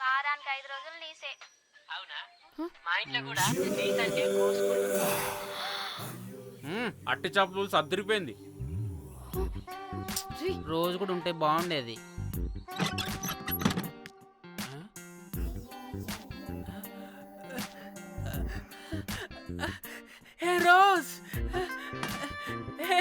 వారానికి ఐదు రోజులు నీసే అవునా? మా ఇంట్లో కూడా అట్టి చేపలు సర్దిరిపోయింది. రోజు కూడా ఉంటే బాగుండేది. హే రోజ్! హే,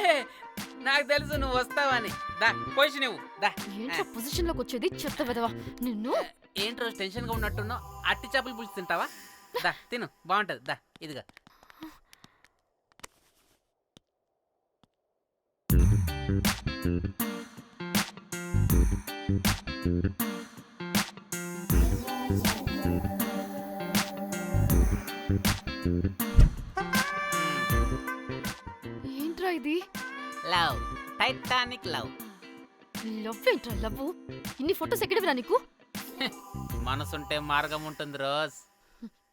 నాకు తెలుసు నువ్వు వస్తావని. దా పోయి నువ్వు దా. ఏంట్రా పొజిషన్లోకి వచ్చేది? చెత్త విధవా నిన్ను? ఏంటి రోజు టెన్షన్గా ఉన్నట్టున్నావు? అట్టి చేపలు పులుసు తింటావా? దా తిను. బాగుంటది. దా ఇదిగా. ఏంట్రా ఇది? లవ్. Titanic love. లవ్ ఏంట్రా లవ్ ఇన్ని ఫొటోస్ ఎక్కడివిరా నీకు? మనసుంటే మార్గం ఉంటుంది రోజ్.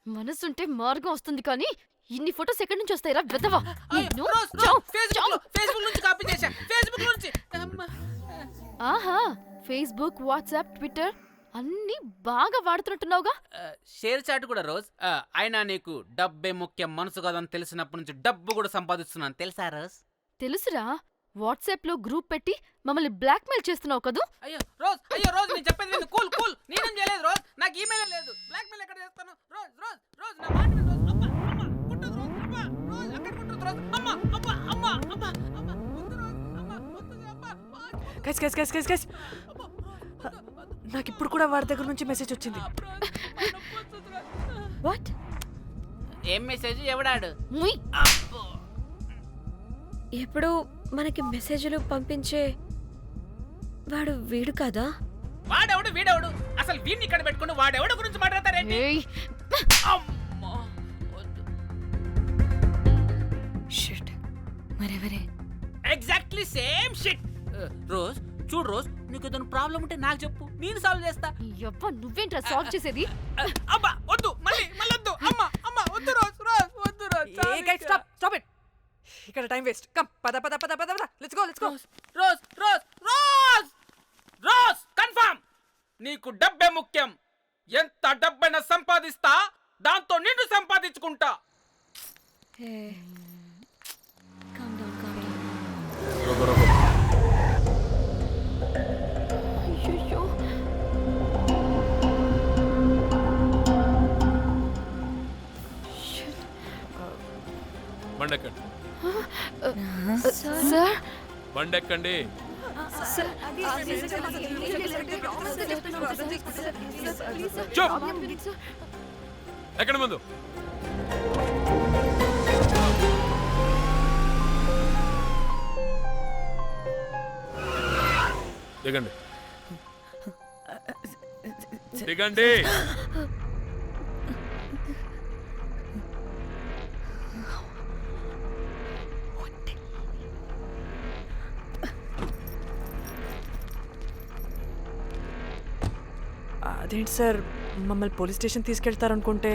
మనసుంటే మార్గం వస్తుంది కానీ ఇన్ని ఫొటోస్ ఎక్కడి నుంచి వస్తాయిరా రోజ్, ఫేస్బుక్ నుంచి కాపీ చేశా ఫేస్బుక్ నుంచి. ఆహా ఫేస్బుక్ వాట్సాప్ ట్విట్టర్ అన్ని బాగా వాడుతున్నట్టున్నావుగా. షేర్ చాట్ కూడా రోజ్. ఆ, అయినా నీకు డబ్బే ముఖ్యం మనసు కదని తెలిసినప్పటి నుంచి డబ్బు కూడా సంపాదిస్తున్నాను. తెలుసా రోజ్? తెలుసురా వాట్సాప్లో గ్రూప్ పెట్టి మమ్మల్ని బ్లాక్మెయిల్ చేస్తున్నావు కదూ? అయ్యో రోజ్ అయ్యో రోజ్ నేను చెప్పేది విను. Cool cool. నేనేం చేయలేదు రోజ్. నాకు ఈమెయిల్ లేదు. బ్లాక్ మెయిల్ ఎక్కడ చేస్తాను? రోజ్ రోజ్ రోజ్ నా మాట విను రోజ్. అమ్మా అమ్మా కుట్టదు రోజ్ అమ్మా రోజ్ అక్కడ కుట్టదు రోజ్. అమ్మా అమ్మా అమ్మా అమ్మా అమ్మా వద్దు రోజ్ అమ్మా వద్దు అమ్మా guys guys guys guys guys నాకు ఇప్పుడు కూడా వాడి దగ్గర నుంచి మెసేజ్ వచ్చింది. వాట్? ఏం మెసేజ్? ఎవడాడు? ముయ్. అబ్బో. ఎప్పుడు మనకి మెసేజ్లు పంపించే వాడు వీడు కదా? వాడెవడు? వీడెవడు? అసలు వీడిని ఇక్కడ పెట్టుకుని వాడెవడు గురించి మాట్లాడతారేంటి? ఏయ్. అమ్మా వద్దు. షిట్. మరెవరే? ఎగ్జాక్ట్లీ సేమ్ షిట్ రోజ్ చూడు రోజ్ నీకు ఏదైనా ప్రాబ్లం ఉంటే నాకు చెప్పు. నేను సాల్వ్ చేస్తా. యవ్వ నువ్వేంట్రా సాల్వ్ చేసేది? అబ్బా వద్దు మళ్ళీ మళ్ళీ వద్దు. అమ్మా అమ్మా వద్దు రోజ్ రోజ్ వద్దు రోజ్. స్టాప్ స్టాప్ ఇట్ ఇక్కడ టైం వేస్ట్. కమ్ పద పద పద పద పద. Let's go let's go Rose Rose Rose Rose confirm నీకు డబ్బే ముఖ్యం. ఎంత డబ్బైనా సంపాదిస్తా దాంతో నిన్ను సంపాదించుకుంటా. Com sir? బండెక్కండి. ఎక్కడ ముందు? దిగండి. దిగండి. అదేంటి సార్? మమ్మల్ని పోలీస్ స్టేషన్ తీసుకెళ్తారనుకుంటే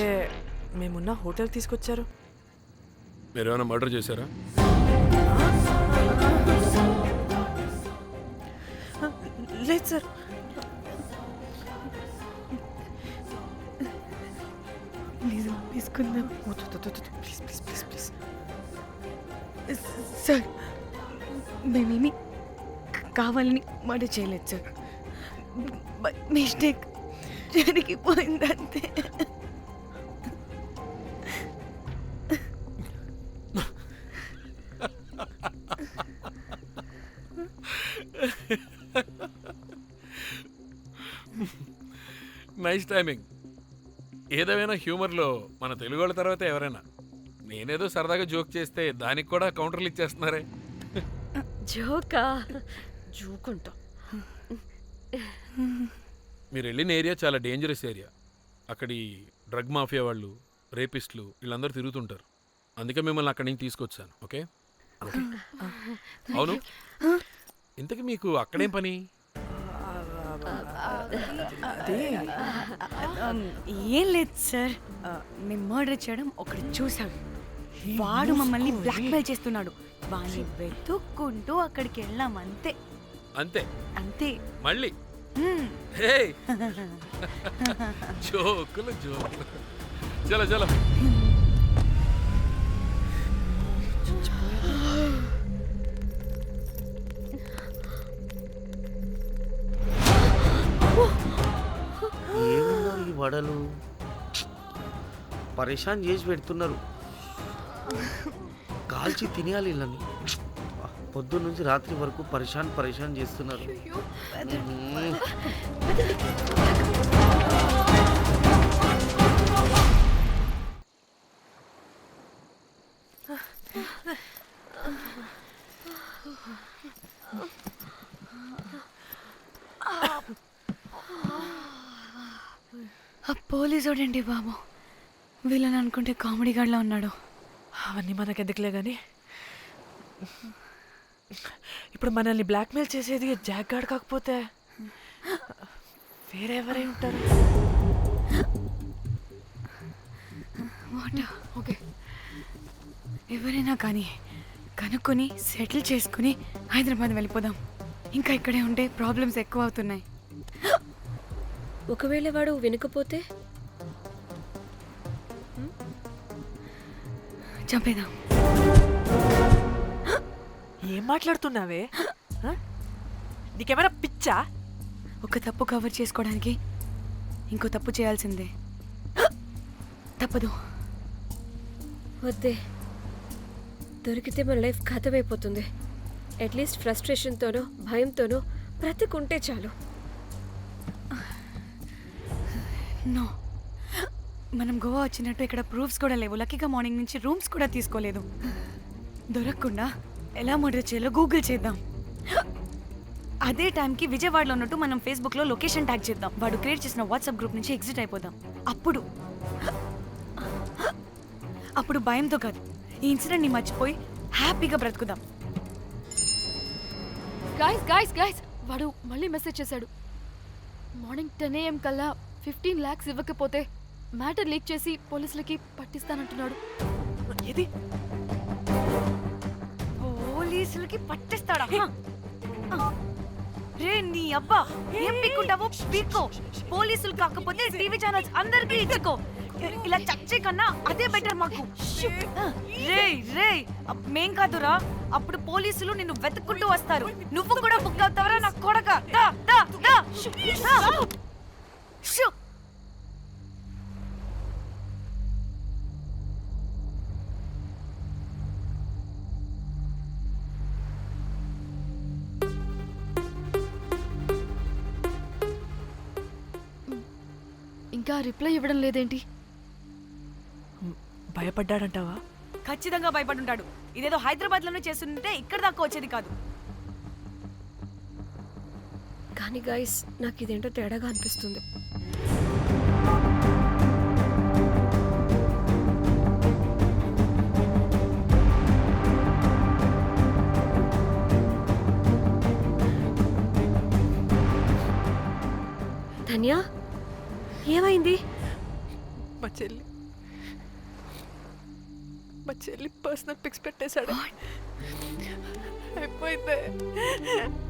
మేమున్న హోటల్ తీసుకొచ్చారు. మీరు ఏమైనా మర్డర్ చేశారా? లేదు సార్. నిజం తీసుకుందాం. Please please please please. Sir మేమేమి కావాలని మర్డర్ చేయలేదు సార్. మిస్టేక్. జరిగిపోయిందంతే నైస్ టైమింగ్ ఏదేమైనా హ్యూమర్లో మన తెలుగు వాళ్ళ తర్వాత ఎవరైనా నేనేదో సరదాగా జోక్ చేస్తే దానికి కూడా కౌంటర్లు ఇచ్చేస్తున్నారే. జోకా? జూకుంటా. మీరు వెళ్ళిన ఏరియా చాలా డేంజరస్ ఏరియా. అక్కడి డ్రగ్ మాఫియా వాళ్ళు రేపిస్టులు వీళ్ళందరూ తిరుగుతుంటారు. అందుకే మిమ్మల్ని అక్కడి నుంచి తీసుకొచ్చాను ఓకే. అవును? ఇంతకీ మీకు అక్కడేం పని? అదే. ఏం లేదు సార్. మేము మర్డర్ చేయడం ఒకటి చూసాం వాడు మమ్మల్ని బ్లాక్మెయిల్ చేస్తున్నాడు. వాడిని వెతుక్కుంటూ అక్కడికి వెళ్ళాం అంతే. అంతే. అంతే. మళ్ళీ. హే. జోకులు జోకులు. చలో చలో. ఈ వడలు? పరేషాన్ చేసి పెడుతున్నారు. కాల్చి తినేయాలి వీళ్ళని. పొద్దున్న నుంచి రాత్రి వరకు పరేషాన్ పరేషాన్ చేస్తున్నారు. ఆ పోలీసోడండి బాబు? వీళ్ళని అనుకుంటే కామెడీ గాడ్లా ఉన్నాడు. అవన్నీ మనకెందుకులే కానీ ఇప్పుడు మనల్ని బ్లాక్మెయిల్ చేసేది జాక్ గార్డ్ కాకపోతే వేరే ఎవరై ఉంటారు ఓకే. ఎవరైనా కానీ కనుక్కొని సెటిల్ చేసుకుని హైదరాబాద్ వెళ్ళిపోదాం. ఇంకా ఇక్కడే ఉంటే ప్రాబ్లమ్స్ ఎక్కువ అవుతున్నాయి ఒకవేళ వాడు వినకపోతే? చంపేదాం ఏం మాట్లాడుతున్నావే? నీకేమైనా పిచ్చా? ఒక తప్పు కవర్ చేసుకోవడానికి ఇంకో తప్పు చేయాల్సిందే. తప్పదు. వద్దే. దొరికితే మన లైఫ్ ఖతమైపోతుంది. అట్లీస్ట్ ఫ్రస్ట్రేషన్తోనో భయంతోనో బ్రతుకుంటే చాలు. నో మనం గోవా వచ్చినట్టు ఇక్కడ ప్రూఫ్స్ కూడా లేవు. లక్కీగా మార్నింగ్ నుంచి రూమ్స్ కూడా తీసుకోలేదు. దొరకకుండా ఎలా మర్డర్ చేయాలో గూగుల్ చేద్దాం. అదే టైంకి విజయవాడలో ఉన్నట్టు మనం ఫేస్బుక్లో లొకేషన్ ట్యాగ్ చేద్దాం. వాడు క్రియేట్ చేసిన వాట్సాప్ గ్రూప్ నుంచి ఎగ్జిట్ అయిపోదాం. అప్పుడు అప్పుడు భయంతో కాదు. ఈ ఇన్సిడెంట్ని మర్చిపోయి హ్యాపీగా బ్రతుకుదాం. గాయస్ గాయస్ గాయస్ వాడు మళ్ళీ మెసేజ్ చేశాడు. మార్నింగ్ టెన్ ఏఎం కల్లా ఫిఫ్టీన్ ల్యాక్స్ ఇవ్వకపోతే మ్యాటర్ లీక్ చేసి పోలీసులకి పట్టిస్తానంటున్నాడు. ఏది? పోలీసులకి పట్టిస్తాడా. రే నీ అబ్బా ఏం పీక్కుంటావో పీక్కో. పోలీసులు కాకపోతే టీవీ ఛానల్స్ అందరికీ ఇచ్చుకో. ఇలా చచ్చే కన్నా అదే బెటర్ మాకు. రే రే మేం కాదురా. అప్పుడు పోలీసులు నిన్ను వెతుక్కుంటూ వస్తారు. నువ్వు కూడా బుక్ అవుతావరా నా కొడక? దా దా దా. దా. షూ. ఇంకా రిప్లై ఇవ్వడం లేదేంటి? భయపడ్డాడంటావా? ఖచ్చితంగా భయపడుంటాడు. ఇదేదో హైదరాబాద్లోనే చేస్తుంటే ఇక్కడ దాకా వచ్చేది కాదు. కానీ గైస్ నాకు ఇదేంటో తేడాగా అనిపిస్తుంది. ధన్య? ఏమైంది? మా చెల్లి. మా చెల్లి పర్సనల్ పిక్స్ పెట్టేశాడు. అయిపోయింది.